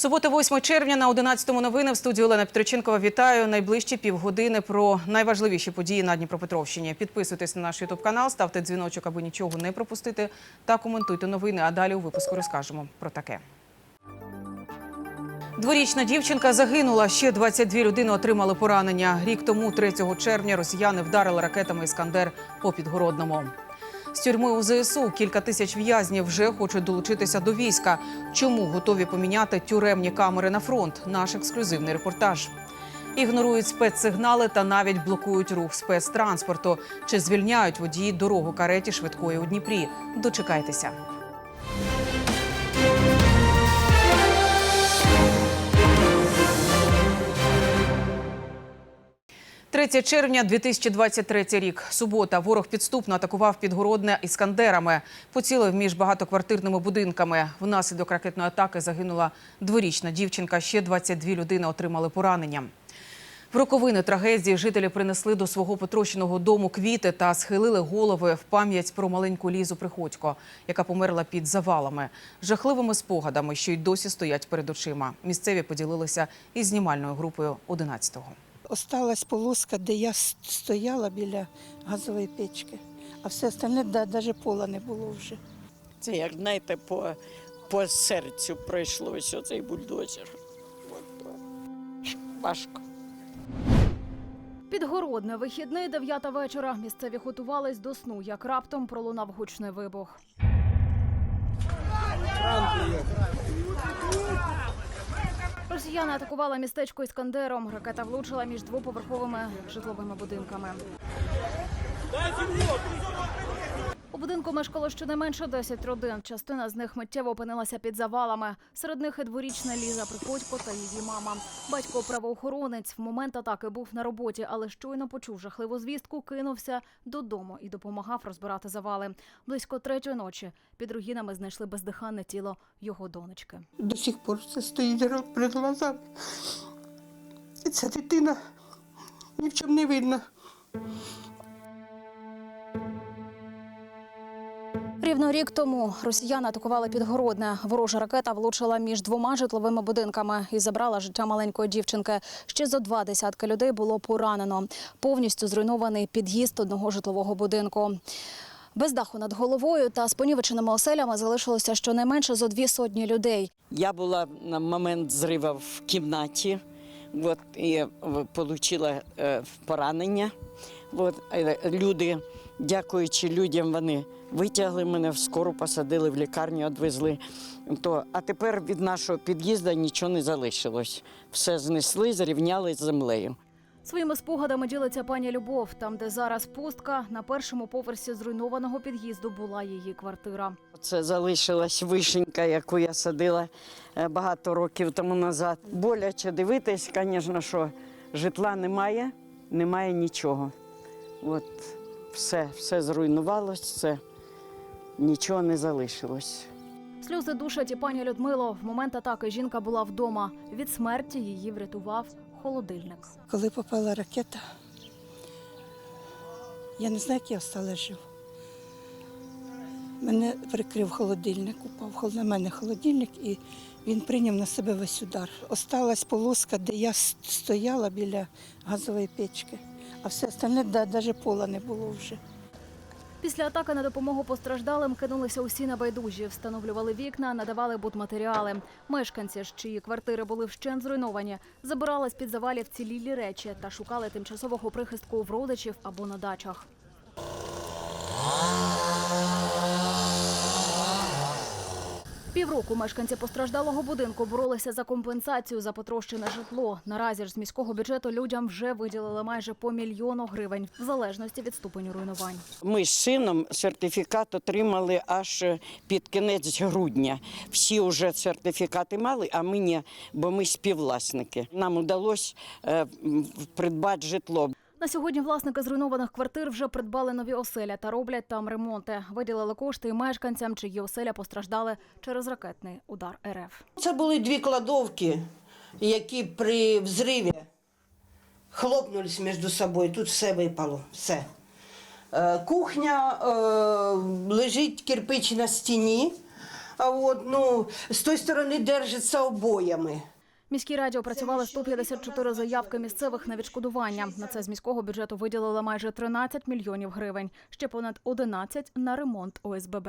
Субота, 8 червня на 11-му новини в студії Олена Петриченкова. Вітаю. Найближчі півгодини про найважливіші події на Дніпропетровщині. Підписуйтесь на наш ютуб канал, ставте дзвіночок, аби нічого не пропустити, та коментуйте новини. А далі у випуску розкажемо про таке. Дворічна дівчинка загинула. Ще 22 людини отримали поранення. Рік тому, 3 червня, росіяни вдарили ракетами Іскандер по Підгородному. З тюрми у ЗСУ кілька тисяч в'язнів вже хочуть долучитися до війська. Чому готові поміняти тюремні камери на фронт? Наш ексклюзивний репортаж. Ігнорують спецсигнали та навіть блокують рух спецтранспорту. Чи звільняють водії дорогу кареті швидкої у Дніпрі? Дочекайтеся. 3 червня 2023 рік. Субота. Ворог підступно атакував Підгородне іскандерами. Поцілив між багатоквартирними будинками. Внаслідок ракетної атаки загинула дворічна дівчинка. Ще 22 людини отримали поранення. В роковини трагедії жителі принесли до свого потрощеного дому квіти та схилили голови в пам'ять про маленьку Лізу Приходько, яка померла під завалами, жахливими спогадами, що й досі стоять перед очима. Місцеві поділилися із знімальною групою 11-го. Осталась полоска, де я стояла біля газової печки, а все остальне да, навіть пола не було вже. Це як знаєте, по, по серцю пройшлося оцей бульдозер. Важко. Підгородне вихідний, дев'ята вечора. Місцеві готувались до сну, як раптом пролунав гучний вибух. Росіяни атакували містечко Іскандером. Ракета влучила між двоповерховими житловими будинками. Будинку мешкало щонайменше 10 родин. Частина з них миттєво опинилася під завалами. Серед них і дворічна Ліза Приходько та її мама. Батько правоохоронець в момент атаки був на роботі, але щойно почув жахливу звістку, кинувся додому і допомагав розбирати завали. Близько третьої ночі під руїнами знайшли бездиханне тіло його донечки. До сих пор це стоїть перед глазами. Ця дитина ні в чому не видно. Рівно рік тому росіяни атакували Підгородне. Ворожа ракета влучила між двома житловими будинками і забрала життя маленької дівчинки. Ще зо два десятки людей було поранено. Повністю зруйнований під'їзд одного житлового будинку. Без даху над головою та з понівеченими оселями залишилося щонайменше зо дві сотні людей. Я була на момент зрива в кімнаті от, і отримала е, поранення. От, е, люди, дякуючи людям, вони витягли мене в скору, посадили в лікарню, відвезли. То, а тепер від нашого під'їзду нічого не залишилось. Все знесли, зрівняли з землею. Своїми спогадами ділиться пані Любов. Там, де зараз пустка, на першому поверсі зруйнованого під'їзду була її квартира. Це залишилась вишенька, яку я садила е, багато років тому назад. Боляче дивитись, звісно, що житла немає, немає нічого. От все, все зруйнувалось, все, нічого не залишилось. Сльози душать і пані Людмило. В момент атаки жінка була вдома. Від смерті її врятував холодильник. Коли попала ракета, я не знаю, як я осталась жив. Мене прикрив холодильник, упав на мене холодильник, і він прийняв на себе весь удар. Осталась полоска, де я стояла біля газової печки, а все остальне навіть пола не було вже. Після атаки на допомогу постраждалим кинулися усі небайдужі, встановлювали вікна, надавали будматеріали. Мешканці, чиї квартири були вщент зруйновані, забирали з під завалів цілілі речі та шукали тимчасового прихистку в родичів або на дачах. Півроку мешканці постраждалого будинку боролися за компенсацію за потрощене житло. Наразі ж з міського бюджету людям вже виділили майже по мільйону гривень, в залежності від ступеню руйнувань. Ми з сином сертифікат отримали аж е, під кінець грудня. Всі вже сертифікати мали, а ми ні, бо ми співвласники. Нам вдалося е, придбати житло. На сьогодні власники зруйнованих квартир вже придбали нові оселя та роблять там ремонти. Виділили кошти і мешканцям, чиї оселя постраждали через ракетний удар РФ. Це були дві кладовки, які при взриві хлопнулись між собою. Тут все випало. Все. Е, Кухня е, лежить кирпич на стіні. а от, ну, з тої сторони держиться обоями. Міській раді опрацювали 154 заявки місцевих на відшкодування. На це з міського бюджету виділили майже 13 мільйонів гривень, ще понад 11 на ремонт ОСББ.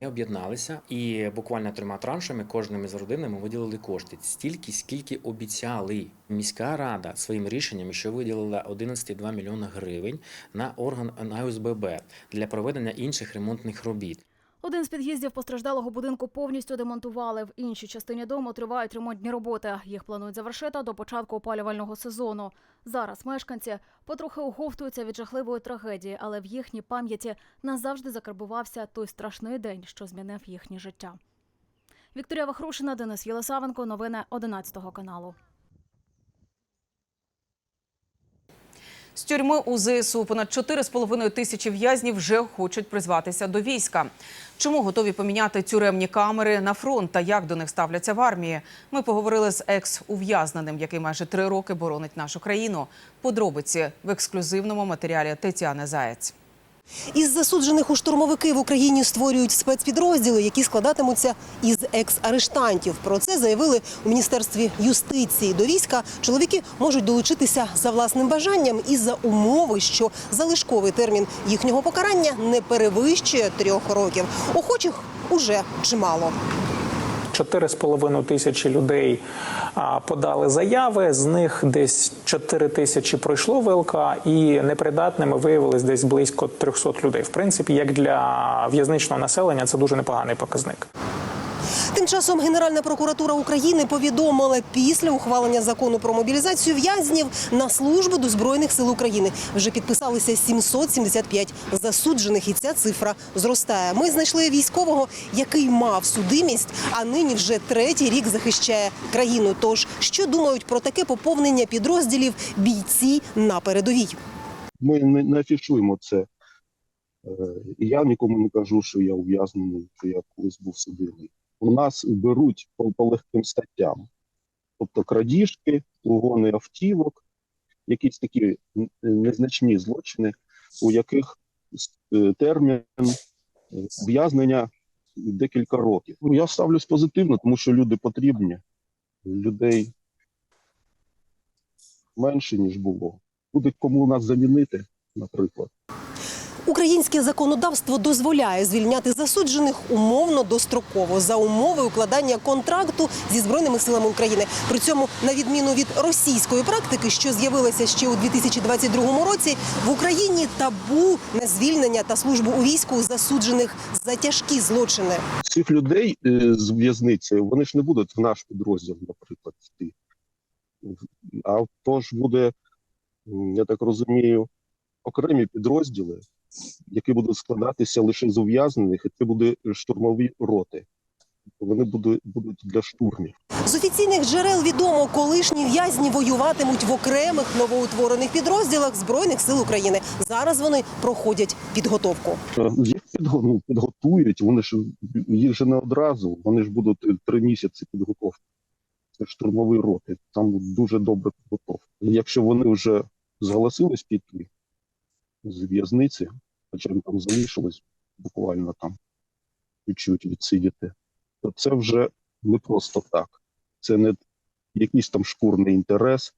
Ми об'єдналися і буквально трьома траншами кожним із родин ми виділили кошти стільки, скільки обіцяли. Міська рада своїм рішенням ще виділила 11,2 мільйона гривень на орган на ОСББ для проведення інших ремонтних робіт. Один з під'їздів постраждалого будинку повністю демонтували. В іншій частині дому тривають ремонтні роботи. Їх планують завершити до початку опалювального сезону. Зараз мешканці потрохи оговтуються від жахливої трагедії, але в їхній пам'яті назавжди закарбувався той страшний день, що змінив їхнє життя. Вікторія Вахрушина, Денис Єлисавенко. Новини 11 каналу. З тюрми у ЗСУ понад 4,5 тисячі в'язнів вже хочуть призватися до війська. Чому готові поміняти тюремні камери на фронт та як до них ставляться в армії? Ми поговорили з екс-ув'язненим, який майже три роки боронить нашу країну. Подробиці в ексклюзивному матеріалі Тетяни Заєць. Із засуджених у штурмовики в Україні створюють спецпідрозділи, які складатимуться із екс-арештантів. Про це заявили у міністерстві юстиції. До війська чоловіки можуть долучитися за власним бажанням і за умови, що залишковий термін їхнього покарання не перевищує трьох років. Охочих уже чимало. 4,5 тисячі людей подали заяви. З них десь 4 тисячі пройшло ВЛК, і непридатними виявилось десь близько 300 людей. В принципі, як для в'язничного населення, це дуже непоганий показник. Тим часом Генеральна прокуратура України повідомила після ухвалення закону про мобілізацію в'язнів на службу до збройних сил України вже підписалися 775 засуджених, і ця цифра зростає. Ми знайшли військового, який мав судимість, а нині вже третій рік захищає країну. Тож що думають про таке поповнення підрозділів бійці на передовій? ми не, афішуємо це. Е, І я нікому не кажу, що я ув'язнений, що я колись був судимий. У нас беруть по, по легким статтям, тобто крадіжки, угони автівок, якісь такі незначні злочини, у яких е, термін е, ув'язнення декілька років. Ну, я ставлюсь позитивно, тому що люди потрібні, людей менше, ніж було. Буде кому нас замінити, наприклад. Українське законодавство дозволяє звільняти засуджених умовно достроково за умови укладання контракту зі збройними силами України. При цьому, на відміну від російської практики, що з'явилася ще у 2022 році, в Україні табу на звільнення та службу у війську засуджених за тяжкі злочини. цих людей е, з в'язниці вони ж не будуть в наш підрозділ, наприклад, йти. А то ж буде, я так розумію, окремі підрозділи, які будуть складатися лише з ув'язнених, і це буде штурмові роти. Вони будуть, будуть для штурмів. З офіційних джерел відомо, колишні в'язні воюватимуть в окремих новоутворених підрозділах збройних сил України. Зараз вони проходять підготовку. Е, Їх підго- ну, підготують, вони ж їх же не одразу, вони ж будуть е, три місяці підготовки. Це штурмові роти, там дуже добра підготовка. Якщо вони вже зголосились піти з в'язниці, хоча б там залишилось буквально там чуть-чуть відсидіти, то це вже не просто так. Це не якийсь там шкурний інтерес,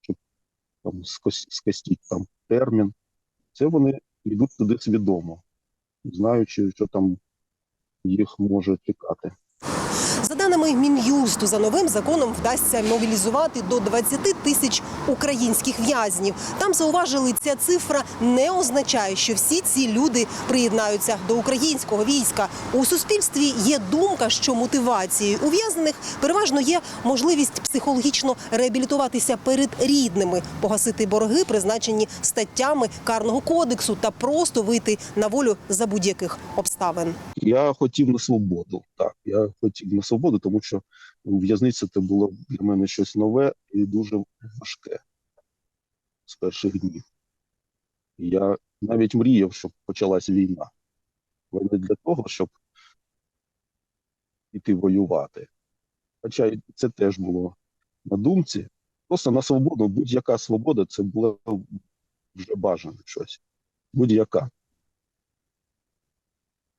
щоб там скостіть там термін. Це вони йдуть туди свідомо, знаючи, що там їх може чекати. За даними Мін'юсту, за новим законом вдасться мобілізувати до 20 тисяч українських в'язнів. Там зауважили, ця цифра не означає, що всі ці люди приєднаються до українського війська. У суспільстві є думка, що мотивацією ув'язнених переважно є можливість психологічно реабілітуватися перед рідними, погасити борги, призначені статтями карного кодексу, та просто вийти на волю за будь-яких обставин. Я хотів на свободу. Так, я хотів на свободу, тому що в'язниця це було для мене щось нове і дуже важке з перших днів. Я навіть мріяв, щоб почалась війна. Але не для того, щоб іти воювати. Хоча це теж було на думці. Просто на свободу, будь-яка свобода це було вже бажане щось. Будь-яка.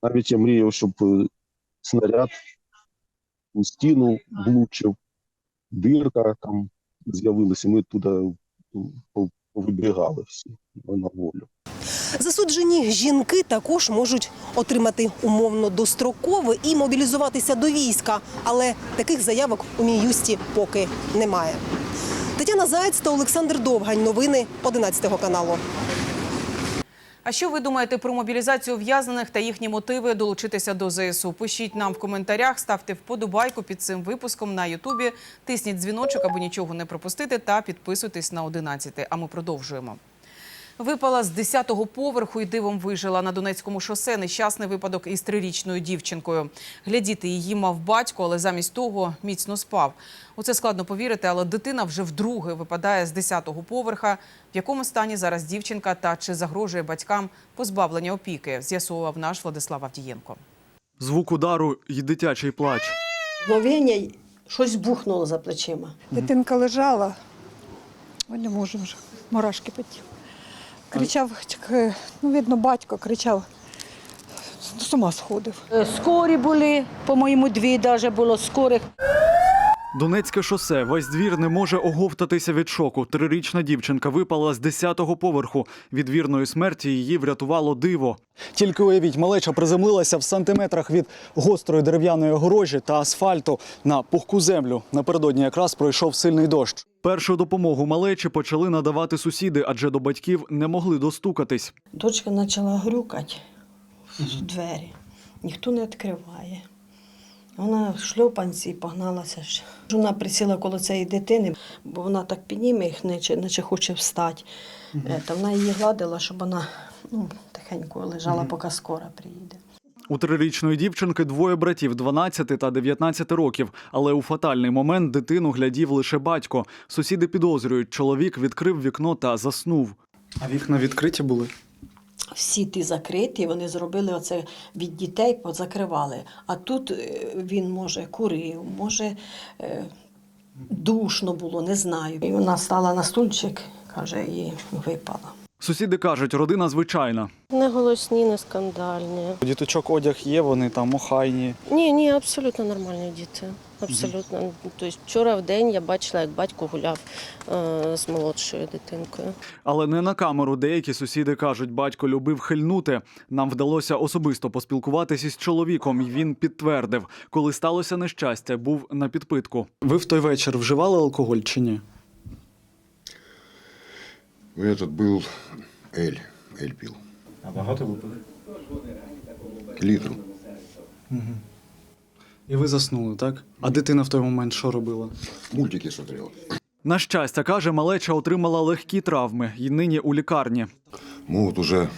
Навіть я мріяв, щоб е, снаряд у стіну влучив, дирка там з'явилася, ми туди по- повибігали всі на волю. Засуджені жінки також можуть отримати умовно дострокове і мобілізуватися до війська, але таких заявок у Мін'юсті поки немає. Тетяна Заєць та Олександр Довгань. Новини 11 каналу. А що ви думаєте про мобілізацію ув'язнених та їхні мотиви долучитися до ЗСУ? Пишіть нам в коментарях, ставте вподобайку під цим випуском на Ютубі, тисніть дзвіночок, аби нічого не пропустити, та підписуйтесь на 11. А ми продовжуємо. Випала з 10-го поверху і дивом вижила на Донецькому шосе нещасний випадок із трирічною дівчинкою. Глядіти її мав батько, але замість того міцно спав. У це складно повірити, але дитина вже вдруге випадає з 10-го поверха. В якому стані зараз дівчинка та чи загрожує батькам позбавлення опіки, з'ясовував наш Владислав Авдієнко. Звук удару і дитячий плач. Мгновення щось бухнуло за плечима. Дитинка лежала, ой, не можу вже, мурашки потів. Кричав, ну, видно, батько кричав, з ума сходив. Скорі були, по-моєму, дві навіть було скорих. Донецьке шосе. Весь двір не може оговтатися від шоку. Трирічна дівчинка випала з 10-го поверху. Від вірної смерті її врятувало диво. Тільки уявіть, малеча приземлилася в сантиметрах від гострої дерев'яної огорожі та асфальту на пухку землю. Напередодні якраз пройшов сильний дощ. Першу допомогу малечі почали надавати сусіди, адже до батьків не могли достукатись. Дочка почала грюкати в двері. Ніхто не відкриває. Вона в шльопанці погналася. Вона присіла коло цієї дитини, бо вона так підніме їх, наче, наче хоче встати. Е, Та вона її гладила, щоб вона ну, тихенько лежала, поки скора приїде. У трирічної дівчинки двоє братів 12 та 19 років. Але у фатальний момент дитину глядів лише батько. Сусіди підозрюють, чоловік відкрив вікно та заснув. А вікна відкриті були. Всі ті закриті, вони зробили оце від дітей, позакривали. А тут е, він, може, курив, може, е, душно було, не знаю. І вона стала на стульчик, каже, і випала. Сусіди кажуть, родина звичайна. Не голосні, не скандальні. У діточок одяг є, вони там охайні. Ні, ні, абсолютно нормальні діти. Абсолютно. Тобто вчора в день я бачила, як батько гуляв е, з молодшою дитинкою. Але не на камеру. Деякі сусіди кажуть, батько любив хильнути. Нам вдалося особисто поспілкуватися із чоловіком, і він підтвердив, коли сталося нещастя, був на підпитку. Ви в той вечір вживали алкоголь чи ні? Этот был Эль. Эль пил. А багато випили. Литр. І ви заснули, так? А дитина в той момент що робила? Мультики смотрел. На щастя, каже, малеча отримала легкі травми і нині у лікарні. Могут уже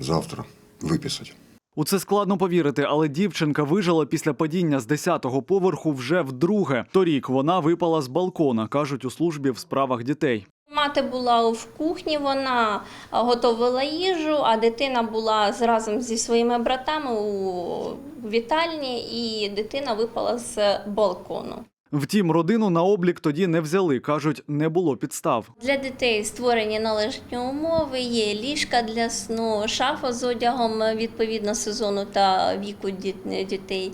завтра выписать. У це складно повірити, але дівчинка вижила після падіння з 10-го поверху вже вдруге. Торік вона випала з балкона, кажуть у службі в справах дітей. Мати була в кухні, вона готувала їжу, а дитина була разом зі своїми братами у вітальні, і дитина випала з балкону. Втім, родину на облік тоді не взяли. кажуть, не було підстав. Для дітей створені належні умови, є ліжка для сну, шафа з одягом відповідно сезону та віку дітей,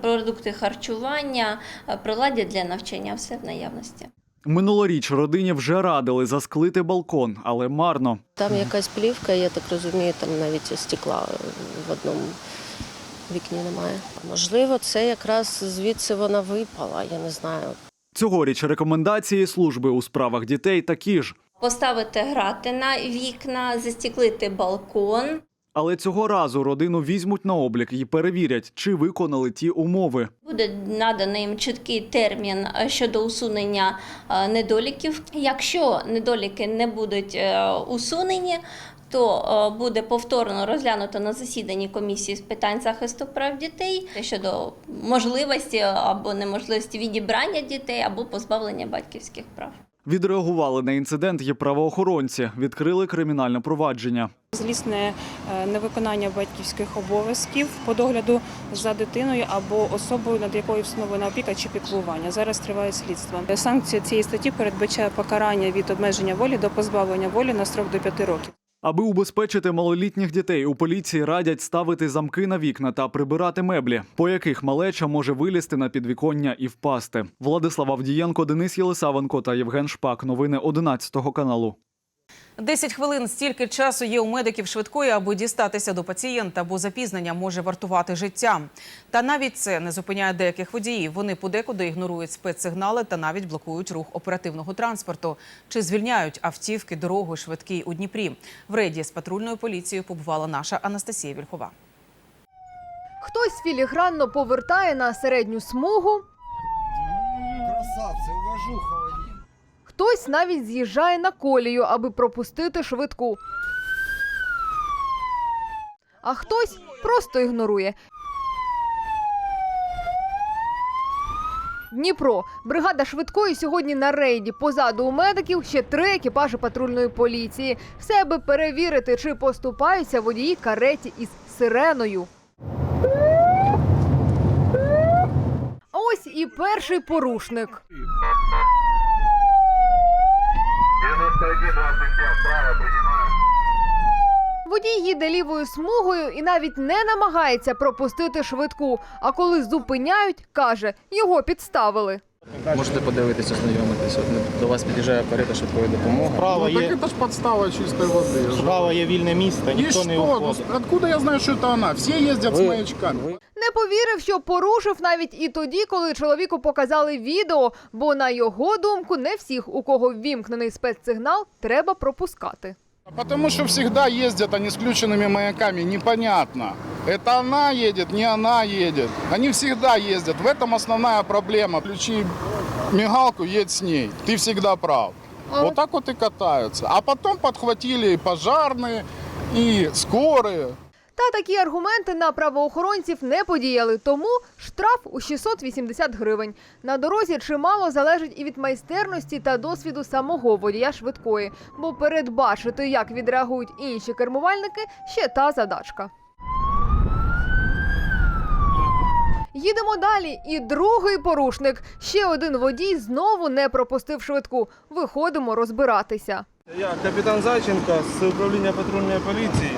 продукти харчування, приладдя для навчання, все в наявності. Минулоріч родині вже радили засклити балкон, але марно. Там якась плівка, я так розумію, там навіть стекла в одному вікні немає. Можливо, це якраз звідси вона випала, я не знаю. Цьогоріч рекомендації служби у справах дітей такі ж. Поставити грати на вікна, застіклити балкон. Але цього разу родину візьмуть на облік і перевірять, чи виконали ті умови. Буде наданий їм чіткий термін е, щодо усунення е, недоліків. Якщо недоліки не будуть е, усунені, то буде повторно розглянуто на засіданні комісії з питань захисту прав дітей щодо можливості або неможливості відібрання дітей або позбавлення батьківських прав. Відреагували на інцидент і правоохоронці, відкрили кримінальне провадження. Злісне е, невиконання батьківських обов'язків по догляду за дитиною або особою, над якою встановлена опіка чи піклування. Зараз триває слідство. Санкція цієї статті передбачає покарання від обмеження волі до позбавлення волі на строк до 5 років. Аби убезпечити малолітніх дітей, у поліції радять ставити замки на вікна та прибирати меблі, по яких малеча може вилізти на підвіконня і впасти. Владислав Авдієнко, Денис Єлисавенко та Євген Шпак. Новини 11 каналу. 10 хвилин стільки часу є у медиків швидкої, аби дістатися до пацієнта, бо запізнення може вартувати життя. Та навіть це не зупиняє деяких водіїв. Вони подекуди ігнорують спецсигнали та навіть блокують рух оперативного транспорту чи звільняють автівки дорогою швидкій у Дніпрі. В рейді з патрульною поліцією побувала наша Анастасія Вільхова. Хтось філігранно повертає на середню смугу, Красавцы, уважуха. Хтось навіть з'їжджає на колію, аби пропустити швидку. А хтось просто ігнорує. Дніпро. Бригада швидкої сьогодні на рейді. Позаду у медиків ще три екіпажі патрульної поліції. Все аби перевірити, чи поступаються водії кареті із сиреною. Ось і перший порушник. Водій їде лівою смугою і навіть не намагається пропустити швидку. А коли зупиняють, каже, його підставили. Можете подивитися, ознайомитися. От До вас під'їжджає карета швидкої допомоги. Справа ну, так это ж подстава чистой воды. Справа є вільне місце, И что? Ну, откуда я знаю, что это она? Все ездят с маячками. Не повірив, що порушив навіть і тоді, коли чоловіку показали відео, бо на його думку не всіх, у кого ввімкнений спецсигнал, треба пропускати. Потому что всегда ездят они с включенными маяками, непонятно. Это она едет, не она едет. Они всегда ездят. В этом основная проблема. Включи мигалку, едь с ней. Ты всегда прав. Вот так вот и катаются. А потом подхватили и пожарные, и скорые. Та такі аргументи на правоохоронців не подіяли, тому штраф у 680 гривень. На дорозі чимало залежить і від майстерності та досвіду самого водія швидкої, бо передбачити, як відреагують інші кермувальники, ще та задачка. Їдемо далі. І другий порушник. Ще один водій знову не пропустив швидку. Виходимо розбиратися. Я капітан Зайченко з управління патрульної поліції.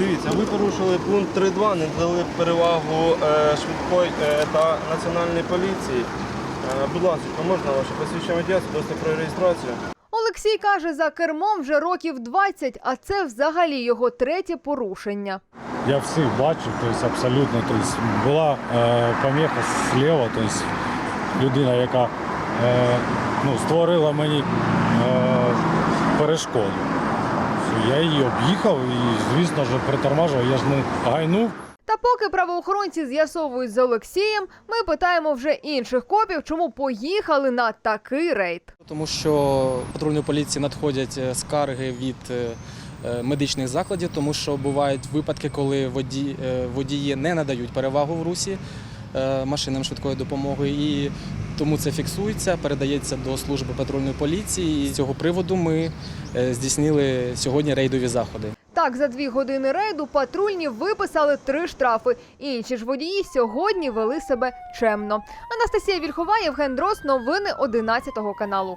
Дивіться, ви порушили пункт 3.2, не дали перевагу е, швидкої е, та національної поліції. Е, будь ласка, можна ваше посвідчення водія, свідоцтво про реєстрацію? Олексій каже, за кермом вже років 20, а це взагалі його третє порушення. Я всіх бачив, тобто абсолютно. Тобто була е, поміха зліва, тобто людина, яка е, ну, створила мені е, перешкоду. Я її об'їхав і, звісно ж, притормажував, я ж не гайнув. Та поки правоохоронці з'ясовують з Олексієм, ми питаємо вже інших копів, чому поїхали на такий рейд. Тому що патрульної поліції надходять е, скарги від е, е, медичних закладів, тому що бувають випадки, коли воді, е, водії не надають перевагу в русі машинам швидкої допомоги. І тому це фіксується, передається до служби патрульної поліції. І з цього приводу ми е, здійснили сьогодні рейдові заходи. Так, за дві години рейду патрульні виписали три штрафи. Інші ж водії сьогодні вели себе чемно. Анастасія Вільхова, Євген Дрос, новини 11 каналу.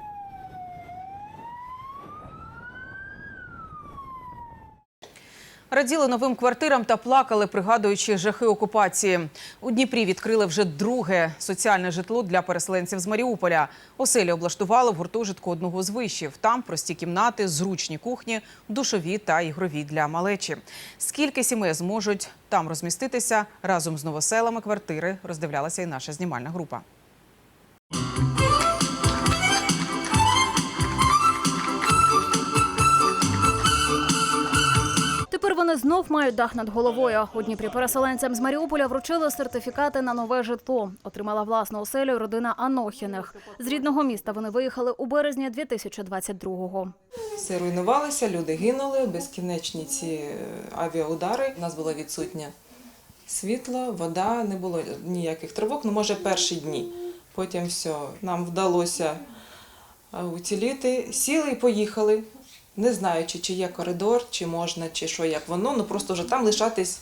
Раділи новим квартирам та плакали, пригадуючи жахи окупації. У Дніпрі відкрили вже друге соціальне житло для переселенців з Маріуполя. Оселі облаштували в гуртожитку одного з вишів. Там прості кімнати, зручні кухні, душові та ігрові для малечі. Скільки сімей зможуть там розміститися разом з новоселами квартири, роздивлялася і наша знімальна група. Тепер вони знов мають дах над головою. У Дніпрі переселенцям з Маріуполя вручили сертифікати на нове житло. Отримала власну оселю родина Анохіних. З рідного міста вони виїхали у березні 2022-го. Все руйнувалося, люди гинули, безкінечні ці е, авіаудари. У нас було відсутнє світло, вода, не було ніяких тривог, ну може перші дні. Потім все, нам вдалося е, уціліти, сіли і поїхали, не знаючи, чи є коридор, чи можна, чи що, як воно, ну просто вже там лишатись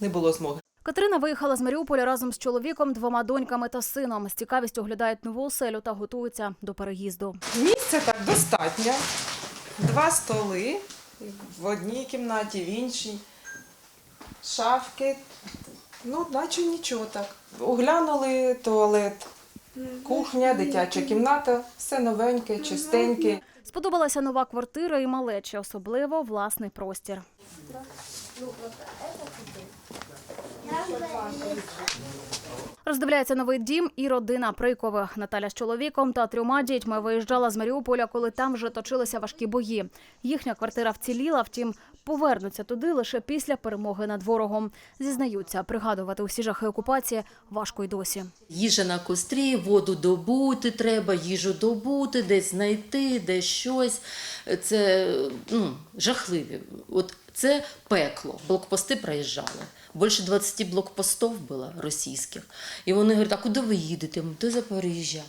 не було змоги. Катерина виїхала з Маріуполя разом з чоловіком, двома доньками та сином. З цікавістю оглядають нову оселю та готуються до переїзду. Місця так достатньо. Два столи в одній кімнаті, в іншій, шафки. Ну, наче нічого так. Оглянули туалет, кухня, дитяча кімната, все новеньке, чистеньке. Сподобалася нова квартира і малечі, особливо власний простір. Роздивляється новий дім і родина Прикових. Наталя з чоловіком та трьома дітьми виїжджала з Маріуполя, коли там вже точилися важкі бої. Їхня квартира вціліла, втім, повернуться туди лише після перемоги над ворогом. Зізнаються, пригадувати усі жахи окупації важко й досі. Їжа на кострі, воду добути треба, їжу добути, десь знайти, десь щось. Це ну, жахливі. От це пекло. Блокпости проїжджали. Більше 20 блокпостів було російських. І вони говорять, а куди ви їдете? Ми до Запоріжжя.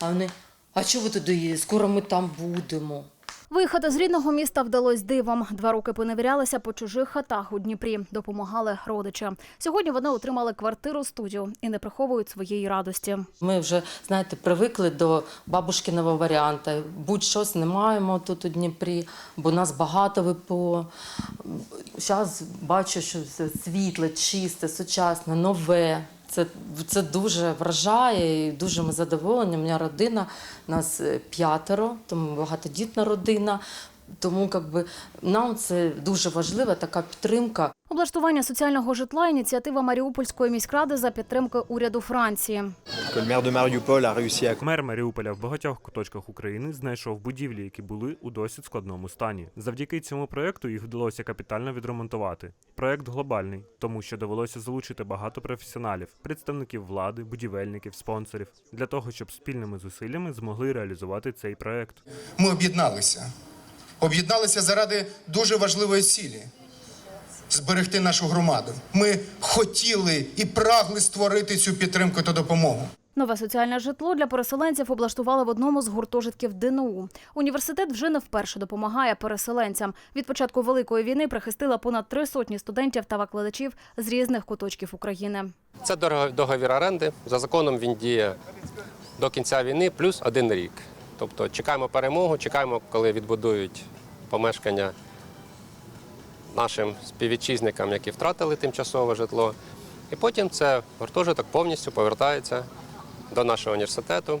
А вони, а чого ви туди їдете? Скоро ми там будемо. Виїхати з рідного міста вдалось дивом. Два роки поневірялися по чужих хатах у Дніпрі, допомагали родичі. Сьогодні вони отримали квартиру студію і не приховують своєї радості. Ми вже, знаєте, привикли до бабушкиного варіанту. Будь-щось не маємо тут у Дніпрі, бо нас багато ВПО. Зараз бачу, що все світле, чисте, сучасне, нове. Це, це дуже вражає і дуже ми задоволені. У мене родина, нас е, п'ятеро, тому багатодітна родина. Тому якби, нам це дуже важлива така підтримка. Облаштування соціального житла ініціатива Маріупольської міськради за підтримки уряду Франції. Мер Маріуполя в багатьох куточках України знайшов будівлі, які були у досить складному стані. Завдяки цьому проекту їх вдалося капітально відремонтувати. Проект глобальний, тому що довелося залучити багато професіоналів, представників влади, будівельників, спонсорів для того, щоб спільними зусиллями змогли реалізувати цей проект. Ми об'єдналися. Об'єдналися заради дуже важливої цілі зберегти нашу громаду. Ми хотіли і прагли створити цю підтримку та допомогу. Нове соціальне житло для переселенців облаштували в одному з гуртожитків ДНУ. Університет вже не вперше допомагає переселенцям. Від початку великої війни прихистила понад три сотні студентів та викладачів з різних куточків України. Це договір оренди. За законом він діє до кінця війни плюс один рік. Тобто чекаємо перемогу, чекаємо, коли відбудують помешкання нашим співвітчизникам, які втратили тимчасове житло. І потім це гуртожиток повністю повертається до нашого університету.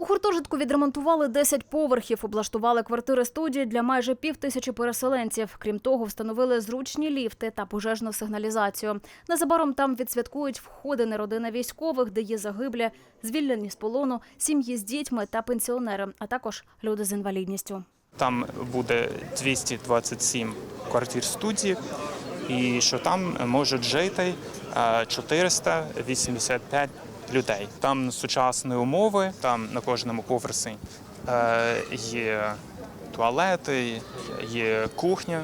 У гуртожитку відремонтували 10 поверхів, облаштували квартири студії для майже пів тисячі переселенців. Крім того, встановили зручні ліфти та пожежну сигналізацію. Незабаром там відсвяткують входини родини військових, де є загиблі, звільнені з полону, сім'ї з дітьми та пенсіонери, а також люди з інвалідністю. Там буде 227 квартир студії, і що там можуть жити е, 485 людей. Там сучасні умови, там на кожному поверсі е, є туалети, є кухня,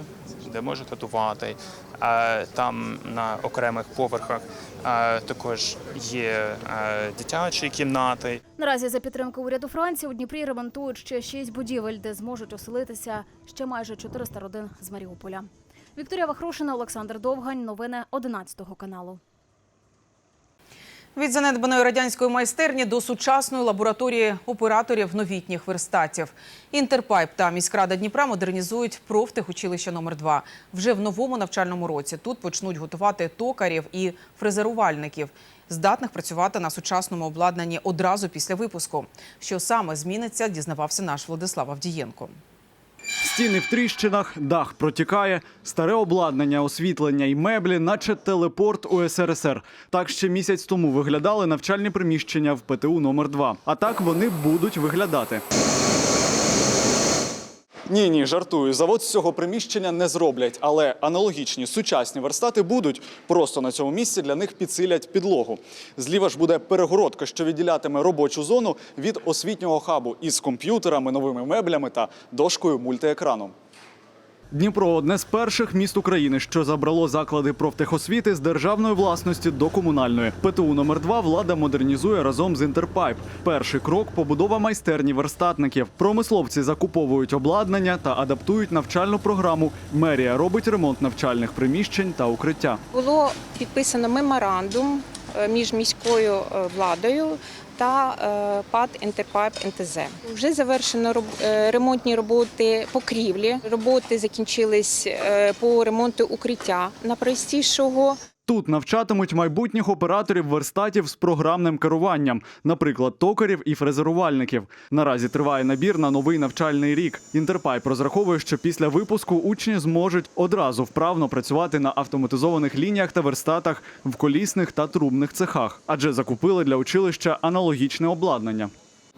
де можуть готувати. Е, Там на окремих поверхах е, також є дитячі кімнати. Наразі за підтримки уряду Франції у Дніпрі ремонтують ще шість будівель, де зможуть оселитися ще майже 400 родин з Маріуполя. Вікторія Вахрушина, Олександр Довгань. Новини 11 каналу. Від занедбаної радянської майстерні до сучасної лабораторії операторів новітніх верстатів. Інтерпайп та міськрада Дніпра модернізують профтехучилище номер 2 Вже в новому навчальному році тут почнуть готувати токарів і фрезерувальників, здатних працювати на сучасному обладнанні одразу після випуску. Що саме зміниться, дізнавався наш Владислав Авдієнко. Стіни в тріщинах, дах протікає, старе обладнання, освітлення і меблі, наче телепорт у СРСР. Так ще місяць тому виглядали навчальні приміщення в ПТУ номер 2 А так вони будуть виглядати. Ні, ні, жартую. Завод з цього приміщення не зроблять, але аналогічні сучасні верстати будуть. Просто на цьому місці для них підсилять підлогу. Зліва ж буде перегородка, що відділятиме робочу зону від освітнього хабу із комп'ютерами, новими меблями та дошкою мультиекраном. Дніпро одне з перших міст України, що забрало заклади профтехосвіти з державної власності до комунальної. ПТУ номер 2 влада модернізує разом з Інтерпайп. Перший крок побудова майстерні верстатників. Промисловці закуповують обладнання та адаптують навчальну програму. Мерія робить ремонт навчальних приміщень та укриття. Було підписано меморандум е, між міською е, владою та е, ПАД Інтерпайп НТЗ. Вже завершено е, ремонтні роботи покрівлі. Роботи закінчились е, по ремонту укриття найпростішого. Тут навчатимуть майбутніх операторів верстатів з програмним керуванням, наприклад, токарів і фрезерувальників. Наразі триває набір на новий навчальний рік. Інтерпайп розраховує, що після випуску учні зможуть одразу вправно працювати на автоматизованих лініях та верстатах в колісних та трубних цехах, адже закупили для училища аналогічне обладнання.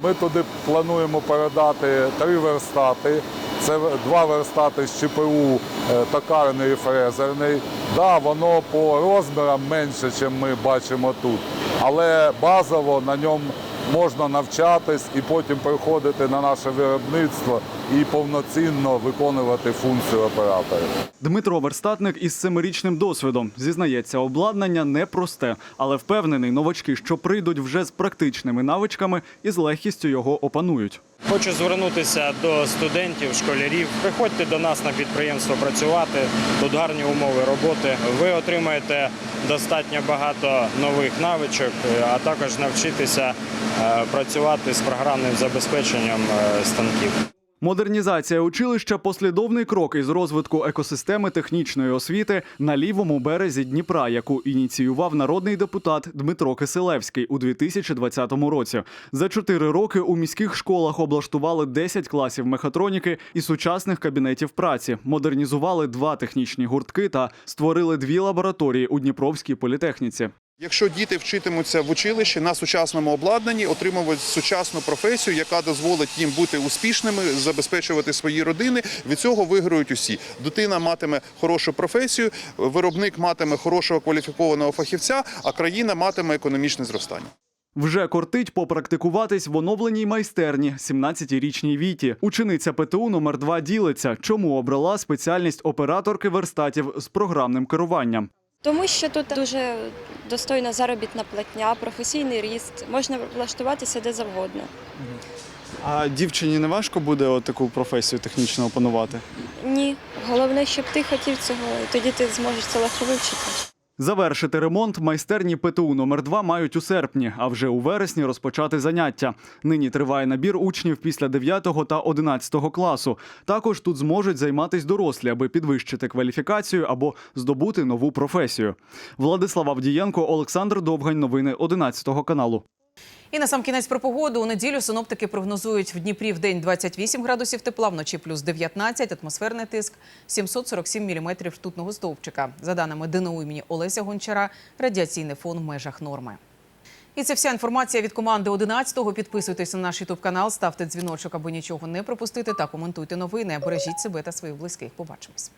Ми туди плануємо передати три верстати. Це два верстати з ЧПУ е, токарний і фрезерний. Да, воно по розмірам менше, ніж ми бачимо тут. Але базово на ньому можна навчатись і потім приходити на наше виробництво і повноцінно виконувати функцію оператора. Дмитро Верстатник із семирічним досвідом зізнається, обладнання непросте, але впевнений, новачки, що прийдуть вже з практичними навичками і з легкістю його опанують. Хочу звернутися до студентів, школярів. Приходьте до нас на підприємство працювати. Тут гарні умови роботи. Ви отримаєте достатньо багато нових навичок, а також навчитися е, працювати з програмним забезпеченням е, станків. Модернізація училища послідовний крок із розвитку екосистеми технічної освіти на лівому березі Дніпра, яку ініціював народний депутат Дмитро Киселевський у 2020 році. За чотири роки у міських школах облаштували 10 класів мехатроніки і сучасних кабінетів праці, модернізували два технічні гуртки та створили дві лабораторії у Дніпровській політехніці. Якщо діти вчитимуться в училищі на сучасному обладнанні, отримують сучасну професію, яка дозволить їм бути успішними, забезпечувати свої родини. Від цього виграють усі. Дитина матиме хорошу професію, виробник матиме хорошого кваліфікованого фахівця, а країна матиме економічне зростання. Вже кортить попрактикуватись в оновленій майстерні 17-річній Віті. Учениця ПТУ номер 2 ділиться, чому обрала спеціальність операторки верстатів з програмним керуванням. Тому що тут дуже достойна заробітна платня, професійний ріст, можна влаштуватися де завгодно. А дівчині не важко буде таку професію технічно опанувати? Ні, головне, щоб ти хотів цього, і тоді ти зможеш це легко вивчити. Завершити ремонт майстерні ПТУ номер 2 мають у серпні, а вже у вересні розпочати заняття. Нині триває набір учнів після 9 та 11 класу. Також тут зможуть займатись дорослі, аби підвищити кваліфікацію або здобути нову професію. Владислав Авдієнко, Олександр Довгань. Новини 11 каналу. І на сам кінець про погоду. У неділю синоптики прогнозують в Дніпрі в день 28 градусів тепла, вночі плюс 19, атмосферний тиск 747 міліметрів ртутного стовпчика. За даними ДНУ імені Олеся Гончара, радіаційний фон в межах норми. І це вся інформація від команди 11-го. Підписуйтесь на наш ютуб канал, ставте дзвіночок, аби нічого не пропустити та коментуйте новини. Бережіть себе та своїх близьких. Побачимось.